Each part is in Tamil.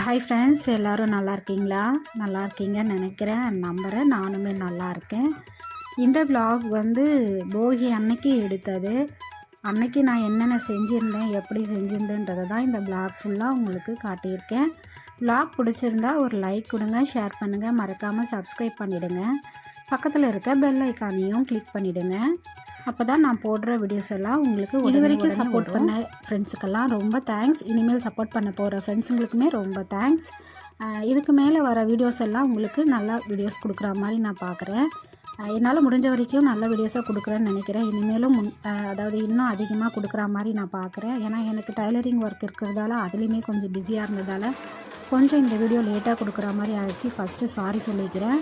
ஹாய் ஃப்ரெண்ட்ஸ் எல்லோரும் நல்லா இருக்கீங்களா? நல்லா இருக்கீங்கன்னு நினைக்கிறேன். நம்புகிறேன் நானுமே நல்லா இருக்கேன். இந்த ப்ளாக் வந்து போகி அன்னைக்கு எடுத்தது. அன்னைக்கு நான் என்னென்ன செஞ்சுருந்தேன் எப்படி செஞ்சுருந்தேன்றதை தான் இந்த ப்ளாக் ஃபுல்லாக உங்களுக்கு காட்டியிருக்கேன். ப்ளாக் பிடிச்சிருந்தா ஒரு லைக் கொடுங்க ஷேர் பண்ணுங்கள் மறக்காமல் சப்ஸ்கிரைப் பண்ணிவிடுங்க பக்கத்தில் இருக்க பெல் ஐக்கானையும் கிளிக் பண்ணிவிடுங்க அப்போ தான் நான் போடுற வீடியோஸ் எல்லாம் உங்களுக்கு இது வரைக்கும் சப்போர்ட் பண்ண ஃப்ரெண்ட்ஸுக்கெல்லாம் ரொம்ப தேங்க்ஸ் இனிமேல் சப்போர்ட் பண்ண போகிற ஃப்ரெண்ட்ஸுங்களுக்குமே ரொம்ப தேங்க்ஸ் இதுக்கு மேலே வர வீடியோஸ் எல்லாம் உங்களுக்கு நல்ல வீடியோஸ் கொடுக்குற மாதிரி நான் பார்க்குறேன். என்னால் முடிஞ்ச வரைக்கும் நல்ல வீடியோஸாக கொடுக்குறேன்னு நினைக்கிறேன். இனிமேலும் முன் அதாவது இன்னும் அதிகமாக கொடுக்குற மாதிரி நான் பார்க்குறேன். ஏன்னா எனக்கு டைலரிங் ஒர்க் இருக்கிறதால அதுலேயுமே கொஞ்சம் பிஸியாக இருந்ததால் கொஞ்சம் இந்த வீடியோ லேட்டாக கொடுக்குற மாதிரி ஆயிடுச்சு. ஃபஸ்ட்டு சாரி சொல்லிக்கிறேன்.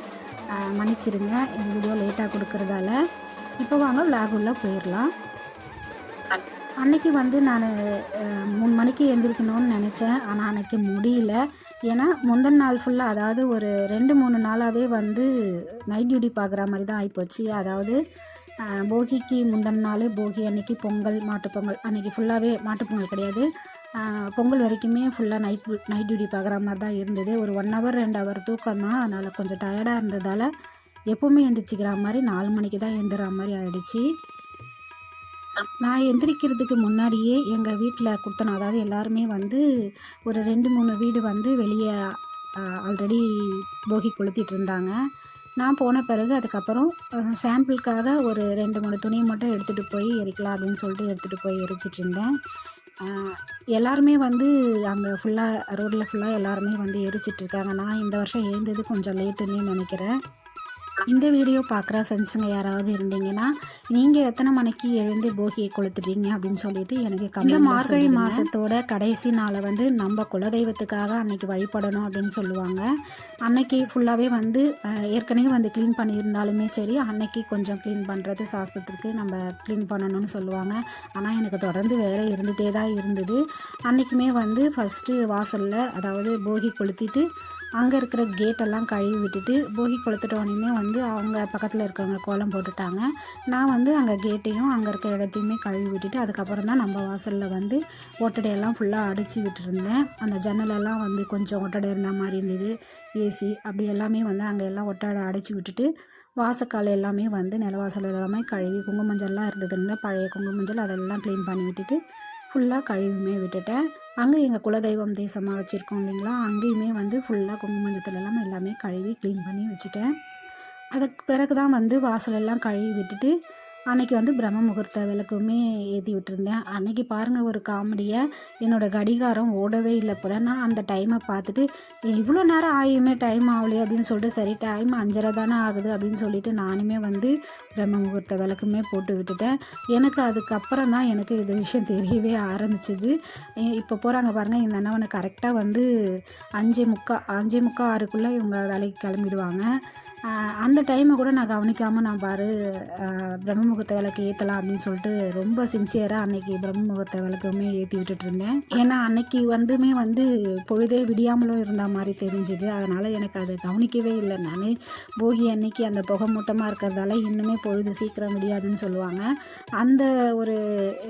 அஹ், மன்னிச்சிடுங்க இந்த வீடியோ லேட்டாக கொடுக்குறதால. இப்போ வாங்க லாகூரில் போயிடலாம். அன்னைக்கு வந்து நான் மூணு மணிக்கு எழுந்திரிக்கணும்னு நினச்சேன். ஆனால் அன்னைக்கு முடியல. ஏன்னா முந்தின நாள் ஃபுல்லாக அதாவது ஒரு ரெண்டு மூணு நாளாகவே வந்து நைட் டியூட்டி பார்க்குற மாதிரி தான் ஆகிப்போச்சு அதாவது போகிக்கு முந்தின நாள் போகி அன்னைக்கு பொங்கல் மாட்டுப்பொங்கல் அன்றைக்கி அன்னைக்கு ஃபுல்லாகவே மாட்டுப்பொங்கல் கிடையாது. பொங்கல் வரைக்குமே ஃபுல்லாக நைட் நைட் டியூட்டி பார்க்குற மாதிரி தான் இருந்தது. ஒரு ஒன் ஹவர் ரெண்டு ஹவர் தூக்கம் தான் அதனால் கொஞ்சம் டயர்டாக இருந்ததால் எப்போவுமே எந்திரிச்சிக்கிற மாதிரி நாலு மணிக்கு தான் எழுந்துற மாதிரி ஆயிடுச்சு. நான் எந்திரிக்கிறதுக்கு முன்னாடியே எங்கள் வீட்டில் கொடுத்தனோம் அதாவது எல்லாருமே வந்து ஒரு ரெண்டு மூணு வீடு வந்து வெளியே ஆல்ரெடி போகி கொளுத்திட்டு இருந்தாங்க. நான் போன பிறகு அதுக்கப்புறம் சாம்பிளுக்காக ஒரு ரெண்டு மூணு துணியை மட்டும் எடுத்துகிட்டு போய் எரிக்கலாம் அப்படின்னு சொல்லிட்டு எடுத்துகிட்டு போய் எரிச்சிட்டு இருந்தேன். எல்லாருமே வந்து அங்கே ஃபுல்லாக ரோட்டில் ஃபுல்லாக எல்லாருமே வந்து எரிச்சிட்ருக்காங்க நான் இந்த வருஷம் எழுந்தது கொஞ்சம் லேட்டுன்னே நினைக்கிறேன். இந்த வீடியோ பார்க்குற ஃப்ரெண்ட்ஸுங்க யாராவது இருந்தீங்கன்னா நீங்கள் எத்தனை மணிக்கு எழுந்து போகியை கொளுத்துறீங்க அப்படின்னு சொல்லிட்டு எனக்கு இந்த மார்கழி மாதத்தோட கடைசி நாளை வந்து நம்ம குலதெய்வத்துக்காக அன்னைக்கு வழிபடணும் அப்படின்னு சொல்லுவாங்க. அன்னைக்கு ஃபுல்லாகவே வந்து ஏற்கனவே வந்து க்ளீன் பண்ணியிருந்தாலுமே சரி அன்னைக்கு கொஞ்சம் க்ளீன் பண்ணுறது சாஸ்திரத்துக்கு நம்ம க்ளீன் பண்ணணும்னு சொல்லுவாங்க. ஆனால் எனக்கு தொடர்ந்து வேலை இருந்துகிட்டே தான் இருந்தது. அன்னைக்குமே வந்து ஃபஸ்ட்டு வாசலில் அதாவது போகி கொளுத்திட்டு அங்கே இருக்கிற கேட்டெல்லாம் கழுவி விட்டுட்டு போகி கொளுத்துட்டோடனே வந்து அவங்க பக்கத்தில் இருக்கவங்க கோலம் போட்டுட்டாங்க. நான் வந்து அங்கே கேட்டையும் அங்கே இருக்கிற இடத்தையுமே கழுவி விட்டுட்டு அதுக்கப்புறம் தான் நம்ம வாசலில் வந்து ஒட்டடையெல்லாம் ஃபுல்லாக அடித்து விட்டுருந்தேன். அந்த ஜன்னலெல்லாம் வந்து கொஞ்சம் ஒட்டடை இருந்த மாதிரி இருந்தது. ஏசி அப்படி எல்லாமே வந்து அங்கே எல்லாம் ஒட்டடை அடைச்சி விட்டுட்டு வாசக்கால் எல்லாமே வந்து நிலவாசல் எல்லாமே கழுவி குங்குமஞ்சள்லாம் இருந்ததுன்னு பழைய குங்குமஞ்சள் அதெல்லாம் க்ளீன் பண்ணி விட்டுட்டு ஃபுல்லாக கழுவுமே விட்டுட்டேன். அங்கே எங்கள் குலதெய்வம் தேசமாக வச்சுருக்கோம் இல்லைங்களா அங்கேயுமே வந்து ஃபுல்லாக குங்குமஞ்சத்தில் எல்லாம் எல்லாமே கழுவி க்ளீன் பண்ணி வச்சுட்டேன். அதுக்கு பிறகு தான் வந்து வாசலெல்லாம் கழுவி விட்டுட்டு அன்னைக்கு வந்து பிரம்ம முகூர்த்த விளக்குமே ஏற்றி விட்டுருந்தேன். அன்னைக்கு பாருங்கள் ஒரு காமெடியை. என்னோடய கடிகாரம் ஓடவே இல்லை போல. நான் அந்த டைமை பார்த்துட்டு இவ்வளோ நேரம் ஆகியுமே டைம் ஆகலையே அப்படின்னு சொல்லிட்டு சரி டைம் அஞ்சரை தானே ஆகுது அப்படின்னு சொல்லிட்டு நானுமே வந்து பிரம்ம முகூர்த்த விளக்குமே போட்டு விட்டுட்டேன். எனக்கு அதுக்கப்புறம் தான் எனக்கு இது விஷயம் தெரியவே ஆரம்பிச்சிது. இப்போ போகிறாங்க பாருங்கள் இந்த அண்ணாவனை கரெக்டாக வந்து அஞ்சே முக்கா அஞ்சே முக்கா ஆறுக்குள்ளே இவங்க வேலைக்கு கிளம்பிடுவாங்க. அந்த டைமை கூட நான் கவனிக்காமல் நான் பாரு பிரம்ம முகூர்த்த விளக்கு ஏற்றலாம் அப்படின்னு சொல்லிட்டு ரொம்ப சின்சியராக அன்னைக்கு பிரம்ம முகூர்த்த விளக்குமே ஏற்றி விட்டுட்டு இருந்தேன். ஏன்னா அன்னைக்கு வந்துமே வந்து பொழுதே விடியாமலும் இருந்த மாதிரி தெரிஞ்சுது. அதனால் எனக்கு அதை கவனிக்கவே இல்லை. நான் போகி அன்னைக்கு அந்த புகை மூட்டமாக இருக்கிறதால இன்னுமே பொழுது சீக்கிரம் விடியாதுன்னு சொல்லுவாங்க. அந்த ஒரு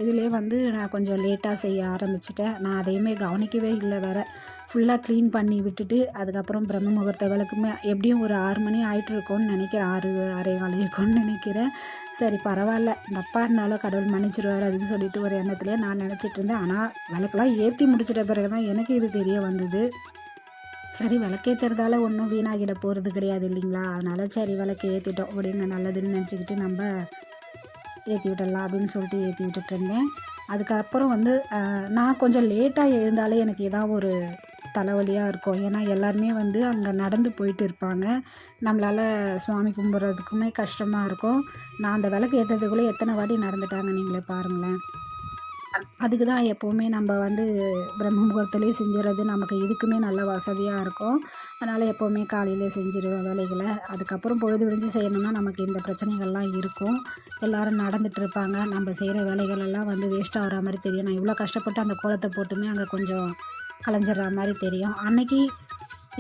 இதிலே வந்து நான் கொஞ்சம் லேட்டாக செய்ய ஆரம்பிச்சிட்டேன். நான் அதையுமே கவனிக்கவே இல்லை வேறு. ஃபுல்லாக க்ளீன் பண்ணி விட்டுட்டு அதுக்கப்புறம் பிரம்ம முகூர்த்த விளக்குமே எப்படியும் ஒரு ஆறு மணி ஆகிட்டு இருக்கும்னு நினைக்கிறேன். ஆறு ஆறே காலம் இருக்கும்னு நினைக்கிறேன். சரி பரவாயில்ல. தப்பாக இருந்தாலும் கடவுள் மன்னிச்சிருவார் அப்படின்னு சொல்லிட்டு ஒரு எண்ணத்துலேயே நான் நினச்சிட்டு இருந்தேன். ஆனால் விளக்கெல்லாம் ஏற்றி முடிச்சிட்ட பிறகு தான் எனக்கு இது தெரிய வந்தது. சரி விளக்கேற்றுறதால ஒன்றும் வீணாகிட போகிறது கிடையாது இல்லைங்களா? அதனால் சரி விளக்கு ஏற்றிட்டோம் அப்படிங்க நல்லதுன்னு நினச்சிக்கிட்டு நம்ம ஏற்றி விடலாம் அப்படின்னு சொல்லிட்டு ஏற்றி விட்டுட்டு இருந்தேன். அதுக்கப்புறம் வந்து நான் கொஞ்சம் லேட்டாக எழுந்தாலே எனக்கு ஏதாவது ஒரு தலைவலியாக இருக்கும். ஏன்னா எல்லாருமே வந்து அங்கே நடந்து போயிட்டு இருப்பாங்க. நம்மளால் சுவாமி கும்பிட்றதுக்குமே கஷ்டமாக இருக்கும். நான் அந்த விளக்கு ஏற்றுறதுக்குள்ளே எத்தனை வாட்டி நடந்துட்டாங்க நீங்களே பாருங்களேன். அதுக்கு தான் எப்போவுமே நம்ம வந்து பிரம்ம முகூர்த்தத்துலேயே செஞ்சுறது நமக்கு இதுக்குமே நல்ல வசதியாக இருக்கும். அதனால் எப்போவுமே காலையிலே செஞ்சிடுவேன் வேலைகளை. அதுக்கப்புறம் பொழுது விடிஞ்சு செய்யணும்னா நமக்கு இந்த பிரச்சனைகள்லாம் இருக்கும். எல்லாரும் நடந்துட்டு இருப்பாங்க. நம்ம செய்கிற வேலைகள் எல்லாம் வந்து வேஸ்ட் ஆகிற மாதிரி தெரியும். நான் இவ்வளோ கஷ்டப்பட்டு அந்த கோலத்தை போட்டுமே அங்கே கொஞ்சம் கலைஞ்சிடுற மாதிரி தெரியும். அன்னைக்கு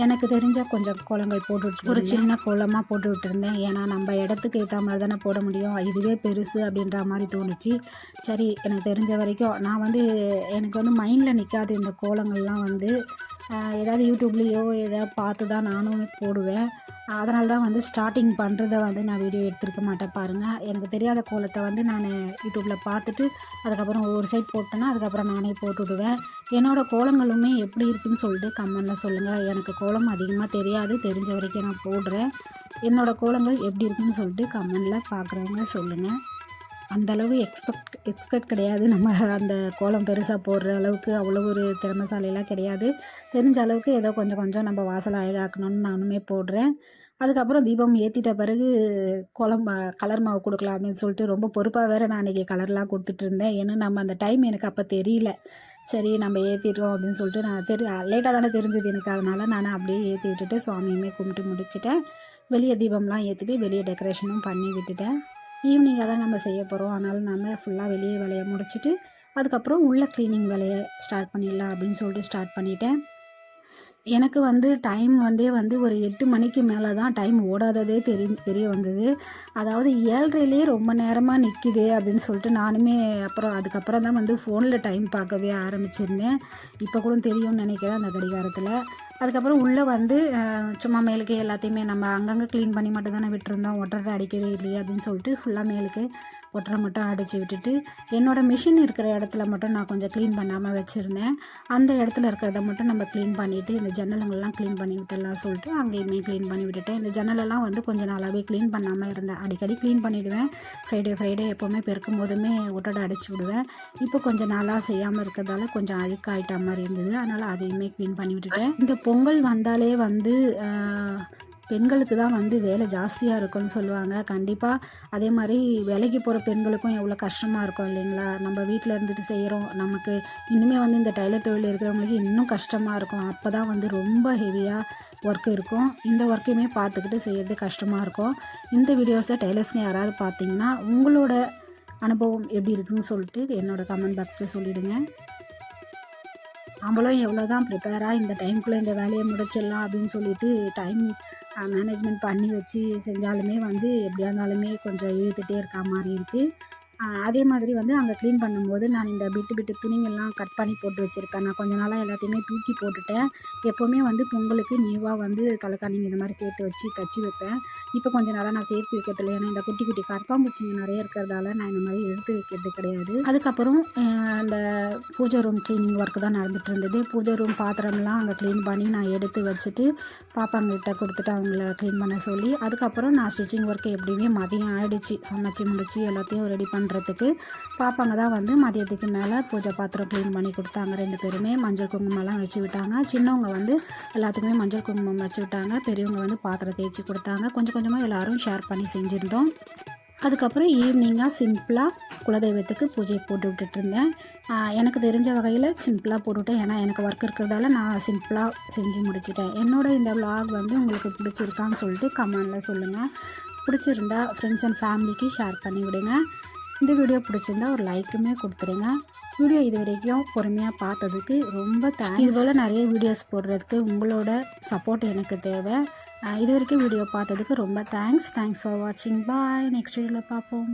எனக்கு தெரிஞ்ச கொஞ்சம் கோலங்கள் போட்டு ஒரு சின்ன கோலமாக போட்டு விட்டுருந்தேன். ஏன்னா நம்ம இடத்துக்கு ஏற்ற மாதிரி தானே போட முடியும். இதுவே பெருசு அப்படின்ற மாதிரி தோணுச்சு. சரி எனக்கு தெரிஞ்ச வரைக்கும் நான் வந்து எனக்கு வந்து மைண்டில் நிற்காது இந்த கோலங்கள்லாம் வந்து ஏதாவது யூடியூப்லேயோ எதாவது பார்த்து தான் நானும் போடுவேன். அதனால தான் வந்து ஸ்டார்டிங் பண்ணுறத வந்து நான் வீடியோ எடுத்திருக்க மாட்டேன். பாருங்கள் எனக்கு தெரியாத கோலத்தை வந்து நான் யூடியூப்பில் பார்த்துட்டு அதுக்கப்புறம் ஒரு சைட் போட்டேன்னா அதுக்கப்புறம் நானே போட்டுவிடுவேன் என்னோடய கோலங்களுமே எப்படி இருக்குன்னு சொல்லிட்டு கமெண்டில் சொல்லுங்கள் எனக்கு கோலம் அதிகமாக தெரியாது தெரிஞ்ச வரைக்கும் நான் போடுறேன். என்னோடய கோலங்கள் எப்படி இருக்குன்னு சொல்லிட்டு கமெண்டில் பார்க்குறவங்க சொல்லுங்கள் அந்தளவு எக்ஸ்பெக்ட் எக்ஸ்பெக்ட் கிடையாது. நம்ம அந்த கோலம் பெருசாக போடுற அளவுக்கு அவ்வளோ ஒரு திறமைசாலிலாம் கிடையாது. தெரிஞ்ச அளவுக்கு ஏதோ கொஞ்சம் கொஞ்சம் நம்ம வாசலை அழகாக்கணும்னு நானுமே போடுறேன். அதுக்கப்புறம் தீபம் ஏற்றிட்ட பிறகு கோலம் கலர் மாவு கொடுக்கலாம் அப்படின்னு சொல்லிட்டு ரொம்ப பொறுப்பாக வேறு நான் அன்றைக்கி கலர்லாம் கொடுத்துட்டு இருந்தேன். ஏன்னா நம்ம அந்த டைம் எனக்கு அப்போ தெரியல. சரி நம்ம ஏற்றிடுறோம் அப்படின்னு சொல்லிட்டு நான் தெரி லேட்டாக தானே தெரிஞ்சது எனக்கு. அதனால் நான் அப்படியே ஏற்றி விட்டுட்டு சுவாமியுமே கும்பிட்டு முடிச்சிட்டேன். வெளியே தீபம்லாம் ஏற்றிட்டு வெளியே டெக்கரேஷனும் பண்ணி விட்டுட்டேன். ஈவினிங்காக தான் நம்ம செய்ய போகிறோம் அதனால் நம்ம ஃபுல்லாக வெளியே வேலையை முடிச்சிட்டு அதுக்கப்புறம் உள்ள க்ளீனிங் வேலையை ஸ்டார்ட் பண்ணிடலாம் அப்படின்னு சொல்லிட்டு ஸ்டார்ட் பண்ணிட்டேன். எனக்கு வந்து டைம் வந்தே வந்து ஒரு எட்டு மணிக்கு மேலே தான் டைம் ஓடாததே தெரி தெரிய வந்தது. அதாவது ஏழ்ரையிலே ரொம்ப நேரமாக நிற்கிது அப்படின்னு சொல்லிட்டு நானுமே அப்புறம் அதுக்கப்புறம் தான் வந்து ஃபோனில் டைம் பார்க்கவே ஆரம்பிச்சிருந்தேன். இப்போ கூட தெரியும்னு நினைக்கிறேன் அந்த கடிகாரத்தில். அதுக்கப்புறம் உள்ளே வந்து சும்மா மேலுக்கு எல்லாத்தையுமே நம்ம அங்கங்கே க்ளீன் பண்ணி மட்டும் தானே விட்டுருந்தோம். ஒட்டரை அடிக்கவே இல்லையே அப்படின்னு சொல்லிட்டு ஃபுல்லாக மேலுக்கு ஒட்டரை மட்டும் அடித்து விட்டுட்டு என்னோடய மிஷின் இருக்கிற இடத்துல மட்டும் நான் கொஞ்சம் க்ளீன் பண்ணாமல் வச்சுருந்தேன். அந்த இடத்துல இருக்கிறத மட்டும் நம்ம க்ளீன் பண்ணிவிட்டு இந்த ஜன்னலுங்கள்லாம் க்ளீன் பண்ணி விட்டுலாம் சொல்லிட்டு அங்கேயுமே க்ளீன் பண்ணி விட்டுட்டேன். இந்த ஜன்னலெல்லாம் வந்து கொஞ்சம் நாளாகவே க்ளீன் பண்ணாமல் இருந்தேன். அடிக்கடி க்ளீன் பண்ணிவிடுவேன் ஃப்ரைடே ஃப்ரைடே எப்போவுமே பெருக்கும் போதுமே ஒட்டடை அடிச்சு விடுவேன். இப்போ கொஞ்சம் நாளாக செய்யாமல் இருக்கிறதால கொஞ்சம் அழுக்காயிட்ட மாதிரி இருந்தது. அதனால் அதையுமே க்ளீன் பண்ணி விட்டுட்டேன். இந்த பொங்கல் வந்தாலே வந்து பெண்களுக்கு தான் வந்து வேலை ஜாஸ்தியாக இருக்கும்னு சொல்லுவாங்க. கண்டிப்பாக அதே மாதிரி வேலைக்கு போகிற பெண்களுக்கும் எவ்வளோ கஷ்டமாக இருக்கும் இல்லைங்களா? நம்ம வீட்டில் இருந்துட்டு செய்கிறோம் நமக்கு இன்னுமே வந்து இந்த டைலர் தொழில் இருக்கிறவங்களுக்கு இன்னும் கஷ்டமாக இருக்கும். அப்போ தான் வந்து ரொம்ப ஹெவியாக ஒர்க் இருக்கும். இந்த ஒர்க்கையுமே பார்த்துக்கிட்டு செய்கிறது கஷ்டமாக இருக்கும். இந்த வீடியோஸை டைலர்ஸ்ங்க யாராவது பார்த்தீங்கன்னா உங்களோட அனுபவம் எப்படி இருக்குதுன்னு சொல்லிட்டு என்னோடய கமெண்ட் பாக்ஸில் சொல்லிவிடுங்க நம்மளும் எவ்வளோ தான் ப்ரிப்பேராக இந்த டைம்குள்ளே இந்த வேலையை முடிச்சிடலாம் அப்படின்னு சொல்லிட்டு டைம் மேனேஜ்மெண்ட் பண்ணி வச்சு செஞ்சாலுமே வந்து எப்படியா இருந்தாலுமே கொஞ்சம் இழுத்துகிட்டே இருக்க மாதிரி இருக்குது அதே மாதிரி வந்து அங்கே க்ளீன் பண்ணும்போது நான் இந்த பிட்டு பிட்டு துணிங்கள்லாம் கட் பண்ணி போட்டு வச்சுருக்கேன் நான் கொஞ்ச நாளாக எல்லாத்தையுமே தூக்கி போட்டுட்டேன். எப்போவுமே வந்து பொங்கலுக்கு நியூவாக வந்து தலைக்காணிங்க இந்த மாதிரி சேர்த்து வச்சு தச்சு வைப்பேன். இப்போ கொஞ்ச நாளாக நான் சேர்த்து வைக்கிறதில்ல. ஏன்னா இந்த குட்டி குட்டி கற்பாம்பூச்சிங்க நிறைய இருக்கிறதால நான் இந்த மாதிரி எடுத்து வைக்கிறது கிடையாது. அதுக்கப்புறம் அந்த பூஜை ரூம் க்ளீனிங் ஒர்க்கு தான் நடந்துட்டு இருந்தது. பூஜை ரூம் பாத்திரம்லாம் அங்கே க்ளீன் பண்ணி நான் எடுத்து வச்சுட்டு பாப்பாங்கிட்ட கொடுத்துட்டு அவங்கள க்ளீன் பண்ண சொல்லி அதுக்கப்புறம் நான் ஸ்டிச்சிங் ஒர்க்கு எப்படியுமே மதியம் ஆகிடுச்சு சமைச்சு முடிச்சு எல்லாத்தையும் ரெடி பண்ணுறதுக்கு பாப்பாங்க தான் வந்து மதியத்துக்கு மேலே பூஜை பாத்திரம் க்ளீன் பண்ணி கொடுத்தாங்க. ரெண்டு பேருமே மஞ்சள் குங்குமம்லாம் வச்சு விட்டாங்க. சின்னவங்க வந்து எல்லாத்துக்குமே மஞ்சள் குங்குமம் வச்சு விட்டாங்க. பெரியவங்க வந்து பாத்திரம் தேய்ச்சி கொடுத்தாங்க. கொஞ்சம் கொஞ்சமாக எல்லோரும் ஷேர் பண்ணி செஞ்சுருந்தோம். அதுக்கப்புறம் ஈவினிங்காக சிம்பிளாக குலதெய்வத்துக்கு பூஜை போட்டு விட்டுட்டு இருந்தேன். எனக்கு தெரிஞ்ச வகையில் சிம்பிளாக போட்டுவிட்டேன் ஏன்னா எனக்கு ஒர்க் இருக்கிறதால நான் சிம்பிளாக செஞ்சு முடிச்சிட்டேன். என்னோட இந்த vlog வந்து உங்களுக்கு பிடிச்சிருக்கான்னு சொல்லிட்டு கமெண்டில் சொல்லுங்கள் பிடிச்சிருந்தா ஃப்ரெண்ட்ஸ் அண்ட் ஃபேமிலிக்கு ஷேர் பண்ணி விடுங்க. இந்த வீடியோ பிடிச்சிருந்தா ஒரு லைக்குமே கொடுத்துருங்க. வீடியோ இது வரைக்கும் பொறுமையாக பார்த்ததுக்கு ரொம்ப தேங்க்ஸ் இது போல் நிறைய வீடியோஸ் போடுறதுக்கு உங்களோட சப்போர்ட் எனக்கு தேவை. இது வரைக்கும் வீடியோ பார்த்ததுக்கு ரொம்ப தேங்க்ஸ் தேங்க்ஸ் ஃபார் வாட்சிங் பாய் நெக்ஸ்ட் வீடியோவில் பார்ப்போம்.